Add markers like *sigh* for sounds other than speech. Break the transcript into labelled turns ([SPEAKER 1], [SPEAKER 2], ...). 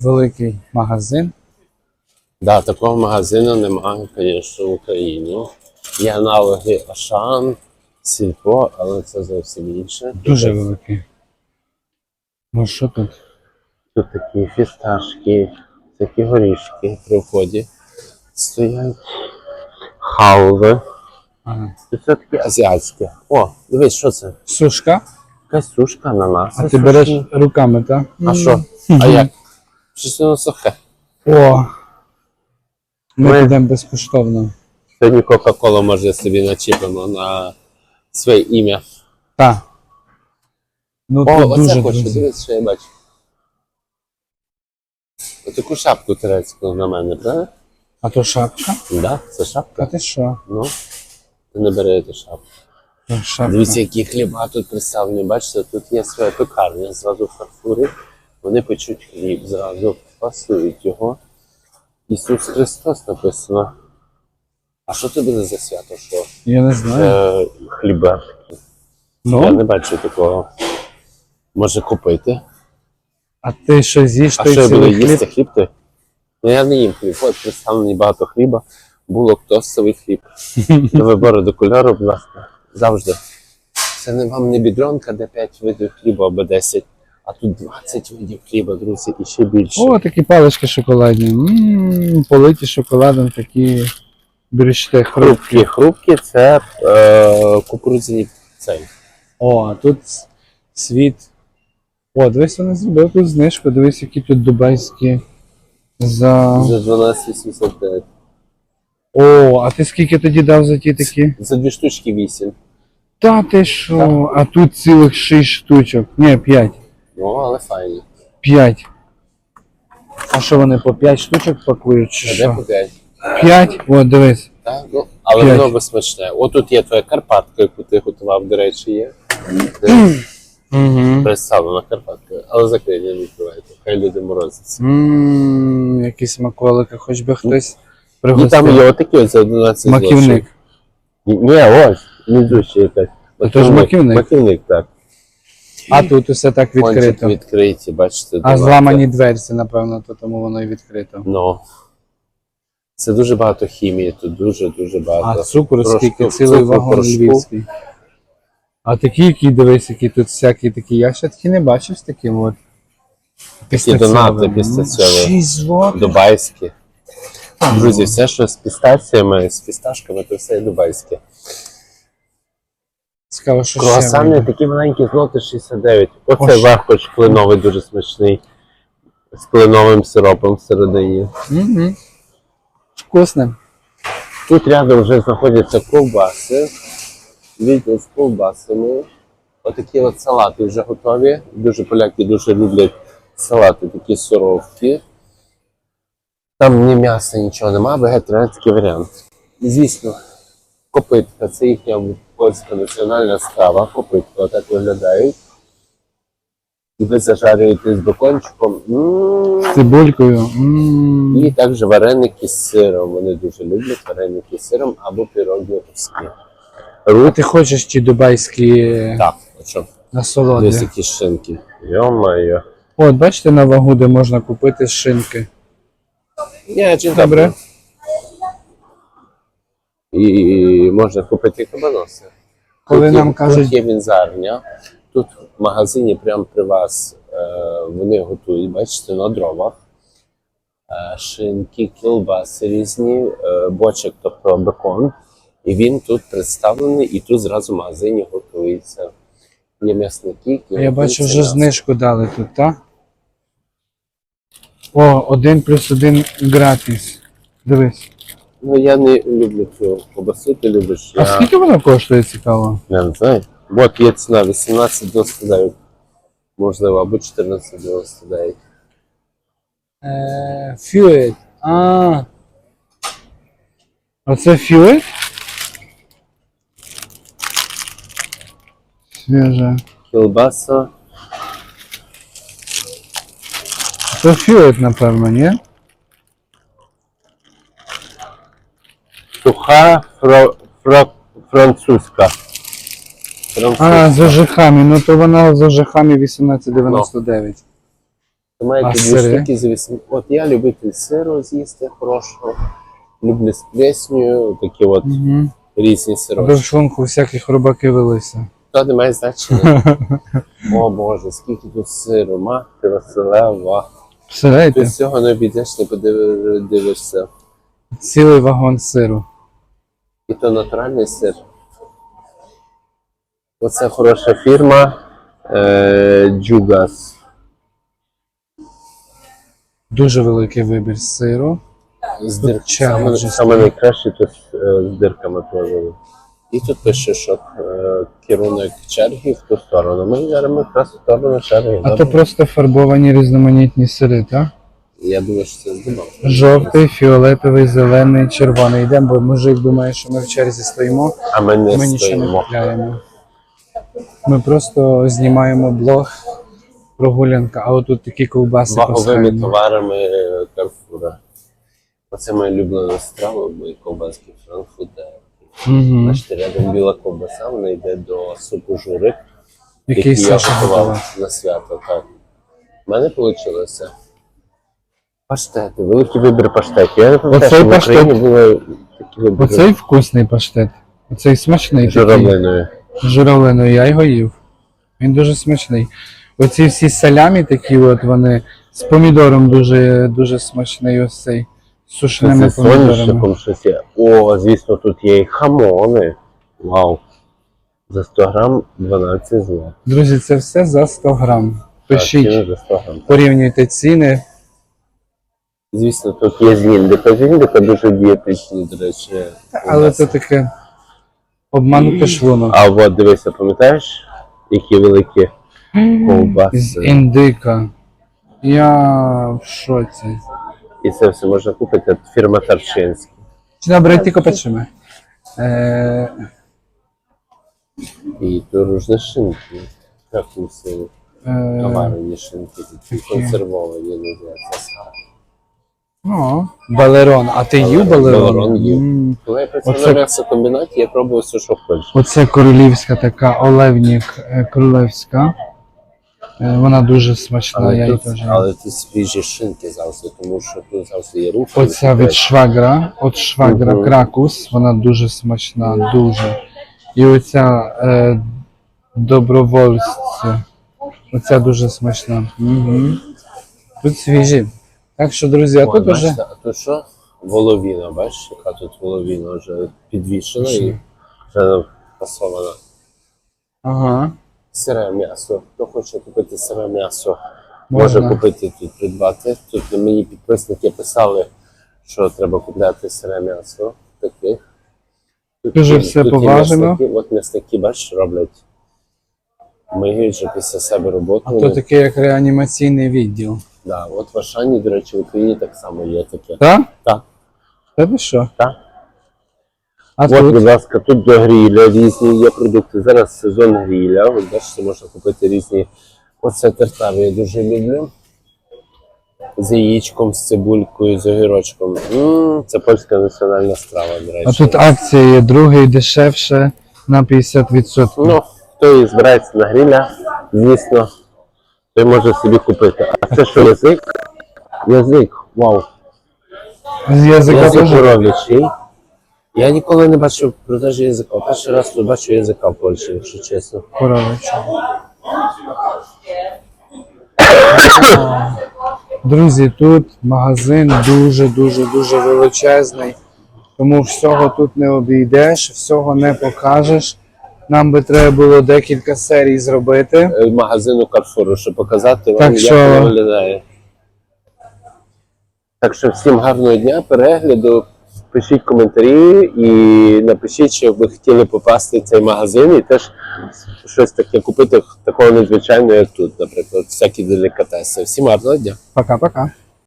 [SPEAKER 1] великий магазин.
[SPEAKER 2] Да, такого магазину немає, звісно, в Україні. Є аналоги Ашан, Сільпо, але це зовсім інше.
[SPEAKER 1] Дуже великий. Ну що тут?
[SPEAKER 2] тут такі фісташки, такі горішки при вході стоять. Халви.
[SPEAKER 1] Ага.
[SPEAKER 2] І це такі азіатські. О, дивись, що це?
[SPEAKER 1] Сушка,
[SPEAKER 2] Якась сушка, ананас.
[SPEAKER 1] а ти береш руками, так?
[SPEAKER 2] А що? А як? Щось воно сухе.
[SPEAKER 1] О! Ми
[SPEAKER 2] Ми-
[SPEAKER 1] підемо безкоштовно.
[SPEAKER 2] Сьогодні Кока-Кола може собі начіпимо на своє ім'я.
[SPEAKER 1] Так. Ну
[SPEAKER 2] О,
[SPEAKER 1] тут
[SPEAKER 2] оце
[SPEAKER 1] дуже
[SPEAKER 2] хочу, дивись, що я бачу. Отаку шапку турецьку на мене, правда?
[SPEAKER 1] А то шапка?
[SPEAKER 2] Да, це шапка.
[SPEAKER 1] А
[SPEAKER 2] шапка.
[SPEAKER 1] ти що?
[SPEAKER 2] Ну, ти не бери ту шапку.
[SPEAKER 1] Шапка.
[SPEAKER 2] Дивіться, які хліба тут представлені. Бачите, тут є своя пекарня, зразу в фарфурі. Вони печуть хліб, зразу фасують його. Ісус Христос написано. А що це буде за свято? Що?
[SPEAKER 1] Я не знаю.
[SPEAKER 2] Е, хліба. Я
[SPEAKER 1] Ну,
[SPEAKER 2] не бачу такого. Може купити.
[SPEAKER 1] а ти що з'їш
[SPEAKER 2] А що я буду
[SPEAKER 1] цілий
[SPEAKER 2] їсти
[SPEAKER 1] хліб?
[SPEAKER 2] хліб той? Ну я не їм хліб. От представлені багато хліба. Було тостовий хліб. *laughs* До вибору до кольору, будь ласка. Завжди. Це не вам не бідронка, де 5 видів хліба або 10, а тут 20 видів хліба, друзі, і ще більше.
[SPEAKER 1] О, такі палички шоколадні. Ммм, политі шоколадом такі брюште
[SPEAKER 2] Хрупкі,
[SPEAKER 1] хрупкі.
[SPEAKER 2] хрупкі це е, кукурудзяні цей.
[SPEAKER 1] О, а тут світ. О, дивись, вони зробили тут знижку, дивись, які тут дубайські. За.
[SPEAKER 2] За 12,89.
[SPEAKER 1] О, а ти скільки тоді дав за ті такі?
[SPEAKER 2] За дві штучки 8.
[SPEAKER 1] Та ти що? А тут цілих 6 штучок. Ні, 5.
[SPEAKER 2] Ну, але файні.
[SPEAKER 1] 5. А що вони по 5 штучок пакують чи
[SPEAKER 2] А де
[SPEAKER 1] що?
[SPEAKER 2] по 5?
[SPEAKER 1] 5? О, дивись.
[SPEAKER 2] Так, ну, але
[SPEAKER 1] П'ять.
[SPEAKER 2] воно безсмачне. От тут є твоя Карпатка, яку ти готував, до речі, є.
[SPEAKER 1] Угу.
[SPEAKER 2] Представлена Карпатка. Але закрий, не відкривайте. Хай люди морозяться.
[SPEAKER 1] Ммм, які смаколики, хоч би хтось пригостив.
[SPEAKER 2] там є отакі за 11
[SPEAKER 1] Маківник.
[SPEAKER 2] Ні, ось, внизу ще якась.
[SPEAKER 1] То ж маківник?
[SPEAKER 2] Маківник, так.
[SPEAKER 1] А тут усе так
[SPEAKER 2] Кончик
[SPEAKER 1] відкрито.
[SPEAKER 2] відкриті, бачите.
[SPEAKER 1] А
[SPEAKER 2] давайте.
[SPEAKER 1] зламані дверці, напевно, то тому воно і відкрито.
[SPEAKER 2] Ну. Це дуже багато хімії, тут дуже-дуже
[SPEAKER 1] А
[SPEAKER 2] багато.
[SPEAKER 1] цукру
[SPEAKER 2] Порошку-
[SPEAKER 1] скільки, цілий
[SPEAKER 2] цукру,
[SPEAKER 1] вагон
[SPEAKER 2] порошку.
[SPEAKER 1] львівський. А такі, які дивись, які тут всякі такі. Я ще такі не бачив з таким от.
[SPEAKER 2] донати пістацьові.
[SPEAKER 1] 6 злотих.
[SPEAKER 2] Дубайські. Друзі, все, що з пістаціями, з фісташками, то все є дубайське.
[SPEAKER 1] Цікаво, що
[SPEAKER 2] Круасани такі маленькі злоти 69. Оце
[SPEAKER 1] Ось.
[SPEAKER 2] вахоч кленовий дуже смачний. З кленовим сиропом всередині.
[SPEAKER 1] Мгм. Вкусне.
[SPEAKER 2] Тут рядом вже знаходяться ковбаси. Відділ з ковбасами. Отакі от салати вже готові. Дуже поляки дуже люблять салати, такі суровкі. Там ні м'яса, нічого нема, вегетаріанський варіант. І звісно, копитка це їхня польська національна страва. Копитка отак виглядають. І ви зажарюєте з бекончиком.
[SPEAKER 1] З цибулькою.
[SPEAKER 2] І також вареники з сиром. Вони дуже люблять вареники з сиром або піроги руські.
[SPEAKER 1] А ти хочеш ті дубайські
[SPEAKER 2] так, що?
[SPEAKER 1] насолоди?
[SPEAKER 2] Десь які шинки. Йо-моє.
[SPEAKER 1] От, бачите на вагу, де можна купити шинки.
[SPEAKER 2] Ні, чи
[SPEAKER 1] Добре.
[SPEAKER 2] І можна купити кабаноси.
[SPEAKER 1] Коли
[SPEAKER 2] Тут є-
[SPEAKER 1] нам кажуть-
[SPEAKER 2] Тут є вінзарня, тут в магазині прямо при вас е, вони готують, бачите, на дровах. Е, шинки, кілбаси різні, е, бочок, тобто бекон. І він тут представлений, і тут зразу в магазині готується. Є м'ясники,
[SPEAKER 1] Я бачу, вже
[SPEAKER 2] м'ясо.
[SPEAKER 1] знижку дали тут, так? О, один плюс один гратіс. Дивись.
[SPEAKER 2] Ну я не люблю цю кобасу, ти любиш.
[SPEAKER 1] А
[SPEAKER 2] Я,
[SPEAKER 1] скільки воно коштує цікаво?
[SPEAKER 2] я не знаю. От є ціна 18,99. Можливо, або 14,99.
[SPEAKER 1] Е, Фюет. А. Оце фюет? Свіже.
[SPEAKER 2] Кілбаса.
[SPEAKER 1] Це фюет, напевно, ні?
[SPEAKER 2] Суха фро, фро, французька. Французька.
[SPEAKER 1] А, з ожихами. Ну то вона з ожихами 1899.
[SPEAKER 2] То маєте
[SPEAKER 1] А
[SPEAKER 2] дві
[SPEAKER 1] сири?
[SPEAKER 2] штуки за 8. От я любитель сиру з'їсти хорошого. Люблю з плесню, такі от
[SPEAKER 1] Угу.
[SPEAKER 2] різні
[SPEAKER 1] Аби
[SPEAKER 2] сироки.
[SPEAKER 1] шлунку всяких рубаки велися.
[SPEAKER 2] То не має значення. *laughs* О Боже, скільки тут сиру, мати Василева. Ти
[SPEAKER 1] Представляєте?
[SPEAKER 2] з цього не обійдеш, не подивишся.
[SPEAKER 1] Цілий вагон сиру.
[SPEAKER 2] І то натуральний сир. Оце хороша фірма е, Джугас.
[SPEAKER 1] Дуже великий вибір сиру.
[SPEAKER 2] З дир...
[SPEAKER 1] черга
[SPEAKER 2] саме, найкраще тут е, з дирками теж. І тут пише, що е, керунок черги в ту сторону. Ми зараз якраз в сторону черги.
[SPEAKER 1] А то просто фарбовані різноманітні сири, так?
[SPEAKER 2] Я думаю, що це здобав.
[SPEAKER 1] Жовтий, фіолетовий, зелений, червоний. Йдемо, бо мужик думає, що ми в черзі стоїмо,
[SPEAKER 2] А ми не
[SPEAKER 1] ми нічого не
[SPEAKER 2] стоїмо.
[SPEAKER 1] купляємо. Ми просто знімаємо блог прогулянка, а отут такі ковбаси
[SPEAKER 2] Ваговими
[SPEAKER 1] пасхальні.
[SPEAKER 2] товарами е, Карфура. Оце моя улюблена страва, мої ковбаски Франкфурта.
[SPEAKER 1] Угу.
[SPEAKER 2] Бачите, рядом біла ковбаса, вона йде до супу журик,
[SPEAKER 1] Який Саша
[SPEAKER 2] готував
[SPEAKER 1] готував.
[SPEAKER 2] на свято. Так. У мене вийшло. Паштети, великий вибір паштетів. Я не пам'ятаю,
[SPEAKER 1] Оцей
[SPEAKER 2] що в
[SPEAKER 1] паштет-
[SPEAKER 2] були такі вибори
[SPEAKER 1] Оцей вкусний паштет. Оцей смачний
[SPEAKER 2] з
[SPEAKER 1] такий.
[SPEAKER 2] журавлиною.
[SPEAKER 1] З журавлиною, я його їв. Він дуже смачний. Оці всі салямі такі, от вони з помідором дуже, дуже смачний ось цей. З
[SPEAKER 2] Це
[SPEAKER 1] сушеними
[SPEAKER 2] з
[SPEAKER 1] помідорами.
[SPEAKER 2] соняшником щось є. О, звісно, тут є і хамони. Вау. За 100 грам 12 злот.
[SPEAKER 1] Друзі, це все за 100 грам.
[SPEAKER 2] Так,
[SPEAKER 1] Пишіть,
[SPEAKER 2] ціни за 100 грам.
[SPEAKER 1] порівнюйте ціни.
[SPEAKER 2] Звісно, тут є зіндика. Зіндика дуже дієтичні, до речі.
[SPEAKER 1] Але це таке обманути шлунок.
[SPEAKER 2] А от дивися, пам'ятаєш, які великі
[SPEAKER 1] З
[SPEAKER 2] ковбаси?
[SPEAKER 1] індика. Я в шоці.
[SPEAKER 2] І це все можна купити. Фірма Тарчинська.
[SPEAKER 1] Чи добре, тільки почуємо. Е,
[SPEAKER 2] І творожні шинки. Як уси,
[SPEAKER 1] е,
[SPEAKER 2] наварені шинки, такі
[SPEAKER 1] такі.
[SPEAKER 2] консервовані, називається сара.
[SPEAKER 1] О, балерон. А ти їв балерон?
[SPEAKER 2] Балерон їв.
[SPEAKER 1] М,
[SPEAKER 2] Коли я працював
[SPEAKER 1] Оце-
[SPEAKER 2] на м'ясокомбінаті, я пробував все, що хочеш.
[SPEAKER 1] Оце королівська така олевнік е, королевська. Е, Вона дуже смачна, я
[SPEAKER 2] Але
[SPEAKER 1] її
[SPEAKER 2] тут,
[SPEAKER 1] теж.
[SPEAKER 2] але тут свіжі шинки завжди, тому що тут завжди є руки.
[SPEAKER 1] Оця від швагра, от швагра
[SPEAKER 2] Мгм.
[SPEAKER 1] кракус, вона дуже смачна, дуже. І оця е, добровольська. Оця дуже смачна. Угу. Тут свіжі. Так що, друзі, а
[SPEAKER 2] Ой,
[SPEAKER 1] тут уже.
[SPEAKER 2] бачите, а тут що? Воловіна, бачиш, яка тут воловіна вже підвішена і вже фасована.
[SPEAKER 1] Ага.
[SPEAKER 2] Сире м'ясо. Хто хоче купити сире м'ясо, може
[SPEAKER 1] Можна.
[SPEAKER 2] купити тут придбати. Тут мені підписники писали, що треба купляти сире м'ясо. Таких. Тут
[SPEAKER 1] Дуже
[SPEAKER 2] є-
[SPEAKER 1] все
[SPEAKER 2] тут є м'ясники. От м'ясники, бачиш, роблять. Миють вже після себе роботу.
[SPEAKER 1] А то таке як реанімаційний відділ.
[SPEAKER 2] Да, от в Ашані, до речі, в Україні так само є таке.
[SPEAKER 1] Так?
[SPEAKER 2] Так.
[SPEAKER 1] Тебе що?
[SPEAKER 2] Так.
[SPEAKER 1] А
[SPEAKER 2] От,
[SPEAKER 1] тут?
[SPEAKER 2] будь ласка, тут до гріля різні є продукти. Зараз сезон гріля. От бачите, можна купити різні. Оце тертаві я дуже люблю. З яєчком, з цибулькою, з огірочком. м це польська національна страва, до речі.
[SPEAKER 1] А тут акція є другий дешевше на 50%.
[SPEAKER 2] Ну, хто і збирається на гріля, звісно, той може собі купити. А це що язик? Язик, вау.
[SPEAKER 1] З язика
[SPEAKER 2] Язик
[SPEAKER 1] теж.
[SPEAKER 2] коров'ячий. Я ніколи не бачив продажі язика. Перший раз тут бачу язика в Польщі, якщо чесно.
[SPEAKER 1] Коровичі. Друзі, тут магазин дуже-дуже дуже величезний, тому всього тут не обійдеш, всього не покажеш. Нам би треба було декілька серій зробити.
[SPEAKER 2] Е, магазину Карфуру, щоб показати вам,
[SPEAKER 1] Так
[SPEAKER 2] як
[SPEAKER 1] що-
[SPEAKER 2] воно виглядає. Так що всім гарного дня, перегляду. Пишіть коментарі і напишіть, що ви хотіли попасти в цей магазин і теж щось таке купити такого незвичайного, як тут, наприклад, всякі делікатеси. Всім гарного дня!
[SPEAKER 1] Пока-пока.